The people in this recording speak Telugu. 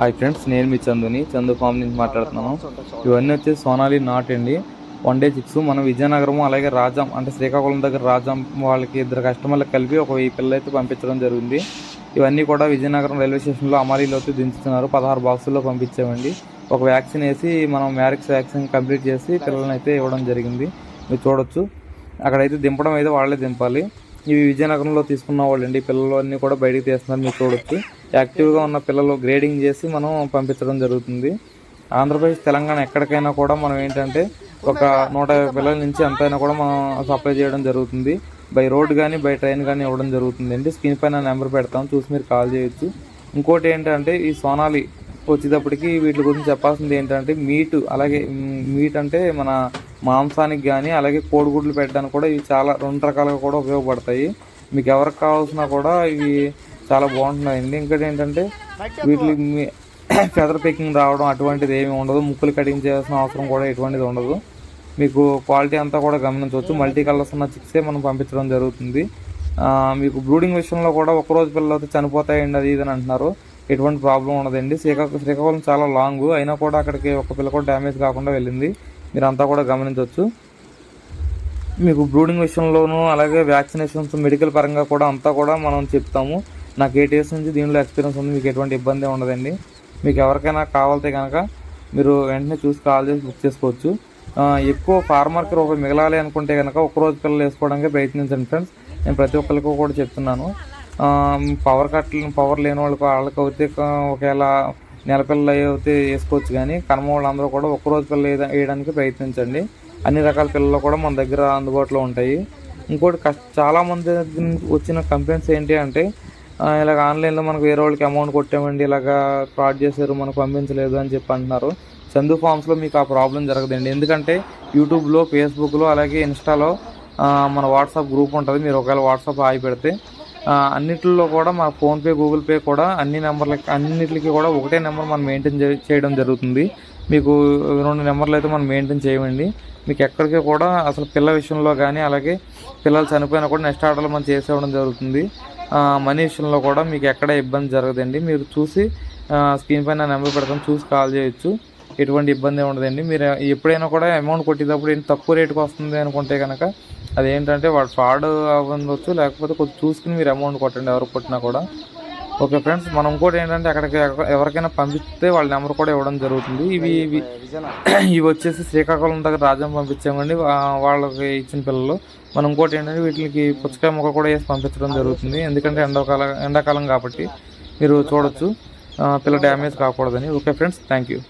హాయ్ ఫ్రెండ్స్ నేను మీ చందుని చందు ఫామ్ నుంచి మాట్లాడుతున్నాను. ఇవన్నీ వచ్చేసి సోనాలి నాట్ అండి. వన్ డే సిక్స్ మనం విజయనగరం అలాగే రాజాం అంటే శ్రీకాకుళం దగ్గర రాజాం వాళ్ళకి ఇద్దరు కస్టమర్లకు కలిపి ఒక వెయ్యి పిల్లలు అయితే పంపించడం జరిగింది. ఇవన్నీ కూడా విజయనగరం రైల్వే స్టేషన్లో అమరీలో అయితే దించుతున్నారు. పదహారు బాక్సుల్లో పంపించామండి. ఒక వ్యాక్సిన్ వేసి మనం మ్యారిక్స్ వ్యాక్సిన్ కంప్లీట్ చేసి పిల్లల్ని అయితే ఇవ్వడం జరిగింది. మీరు చూడొచ్చు. అక్కడైతే దింపడం అయితే వాళ్ళే దింపాలి. ఇవి విజయనగరంలో తీసుకున్న వాళ్ళండి. పిల్లలు అన్నీ కూడా బయటికి తీస్తున్నారు. మీరు చూడొచ్చు. యాక్టివ్గా ఉన్న పిల్లలు గ్రేడింగ్ చేసి మనం పంపించడం జరుగుతుంది. ఆంధ్రప్రదేశ్ తెలంగాణ ఎక్కడికైనా కూడా మనం ఏంటంటే ఒక నూట యాభై పిల్లల నుంచి ఎంతైనా కూడా మనం సప్లై చేయడం జరుగుతుంది. బై రోడ్ కానీ బై ట్రైన్ కానీ ఇవ్వడం జరుగుతుంది అండి స్క్రీన్ పైన నెంబర్ పెడతాం. చూసి మీరు కాల్ చేయొచ్చు. ఇంకోటి ఏంటంటే ఈ సోనాలి వచ్చేటప్పటికి వీటి గురించి చెప్పాల్సింది ఏంటంటే మీట్ అలాగే మీట్ అంటే మన మాంసానికి కానీ అలాగే కోడిగుడ్లు పెట్టడానికి కూడా ఇవి చాలా రెండు రకాలుగా కూడా ఉపయోగపడతాయి. మీకు ఎవరికి కావాల్సినా కూడా ఇవి చాలా బాగుంటున్నాయండి ఇంకోటి ఏంటంటే వీటికి ఫెదర్ పెక్కింగ్ రావడం అటువంటిది ఏమి ఉండదు. ముక్కులు కటింగ్ చేయాల్సిన అవసరం కూడా ఎటువంటిది ఉండదు. మీకు క్వాలిటీ అంతా కూడా గమనించవచ్చు. మల్టీ కలర్స్ ఉన్న చిక్సే మనం పంపించడం జరుగుతుంది. మీకు బ్రూడింగ్ విషయంలో కూడా ఒక రోజు పిల్లలు అయితే చనిపోతాయండి అది ఇది అని అంటున్నారు. ఎటువంటి ప్రాబ్లం ఉండదండి. శ్రీకాకు శ్రీకాకుళం చాలా లాంగ్ అయినా కూడా అక్కడికి ఒక పిల్ల కూడా డ్యామేజ్ కాకుండా వెళ్ళింది. మీరు అంతా కూడా గమనించవచ్చు. మీకు బ్రూడింగ్ విషయంలోనూ అలాగే వ్యాక్సినేషన్స్ మెడికల్ పరంగా కూడా అంతా కూడా మనం చెప్తాము. నాకు ఎయిట్ ఇయర్స్ నుంచి దీనిలో ఎక్స్పీరియన్స్ ఉంది. మీకు ఎటువంటి ఇబ్బంది ఉండదండి. మీకు ఎవరికైనా కావాలితే కనుక మీరు వెంటనే చూసి కాల్ చేసి బుక్ చేసుకోవచ్చు. ఎక్కువ ఫార్మర్కి రూపాయి మిగలాలి అనుకుంటే కనుక ఒక రోజు పిల్లలు వేసుకోవడానికి ప్రయత్నించండి ఫ్రెండ్స్ నేను ప్రతి ఒక్కరికి కూడా చెప్తున్నాను. పవర్ కట్ పవర్ లేని వాళ్ళకి వాళ్ళకి అయితే ఒకవేళ నెల పిల్లలు అయితే వేసుకోవచ్చు కానీ కనుమ వాళ్ళందరూ కూడా ఒక పిల్లలు వేయడానికి ప్రయత్నించండి. అన్ని రకాల పిల్లలు కూడా మన దగ్గర అందుబాటులో ఉంటాయి. ఇంకోటి కష్ట చాలామంది వచ్చిన కంప్లైంట్స్ ఏంటి అంటే ఇలాగ ఆన్లైన్లో మనకు వేరే వాళ్ళకి అమౌంట్ కొట్టామండి ఇలాగా ఫ్రాడ్ చేశారు మనకు పంపించలేదు అని చెప్పి అంటున్నారు. చందు ఫామ్స్లో మీకు ఆ ప్రాబ్లం జరగదండి. ఎందుకంటే యూట్యూబ్లో ఫేస్బుక్లో అలాగే ఇన్స్టాలో మన వాట్సాప్ గ్రూప్ ఉంటుంది. మీరు ఒకవేళ వాట్సాప్ ఆగి పెడితే అన్నిటిలో కూడా మా ఫోన్పే గూగుల్ పే కూడా అన్ని నెంబర్లకి అన్నిటికి కూడా ఒకటే నెంబర్ మనం మెయింటైన్ చేయడం జరుగుతుంది. మీకు రెండు నెంబర్లు అయితే మనం మెయింటైన్ చేయమండి. మీకు ఎక్కడికి కూడా అసలు పిల్ల విషయంలో కానీ అలాగే పిల్లలు చనిపోయినా కూడా నెక్స్ట్ ఆర్డర్లో మనం చేసేవడం జరుగుతుంది. మనీ విషయంలో కూడా మీకు ఎక్కడ ఇబ్బంది జరగదండి. మీరు చూసి స్క్రీన్ పైన నెంబర్ పెడతాం చూసి కాల్ చేయొచ్చు. ఎటువంటి ఇబ్బంది ఉండదండి. మీరు ఎప్పుడైనా కూడా అమౌంట్ కొట్టేటప్పుడు ఏంటి తక్కువ రేటుకి వస్తుంది అనుకుంటే కనుక అదేంటంటే వాడు ఫ్రాడ్ అవ్వచ్చు లేకపోతే కొంచెం చూసుకుని మీరు అమౌంట్ కొట్టండి ఎవరు కొట్టినా కూడా. ఓకే ఫ్రెండ్స్ మనం ఇంకోటి ఏంటంటే అక్కడికి ఎవ- ఎవరికైనా పంపిస్తే వాళ్ళ నెంబర్ కూడా ఇవ్వడం జరుగుతుంది. ఇవి ఇవి ఇవి వచ్చేసి శ్రీకాకుళం దగ్గర రాజ్యం పంపించామండి. వాళ్ళకి ఇచ్చిన పిల్లలు. మనం ఇంకోటి ఏంటంటే వీటికి పుచ్చకాయ మొక్క కూడా వేసి పంపించడం జరుగుతుంది. ఎందుకంటే ఎండాకాలం ఎండాకాలం కాబట్టి మీరు చూడొచ్చు. పిల్ల డ్యామేజ్ కాకూడదని. Okay friends thank you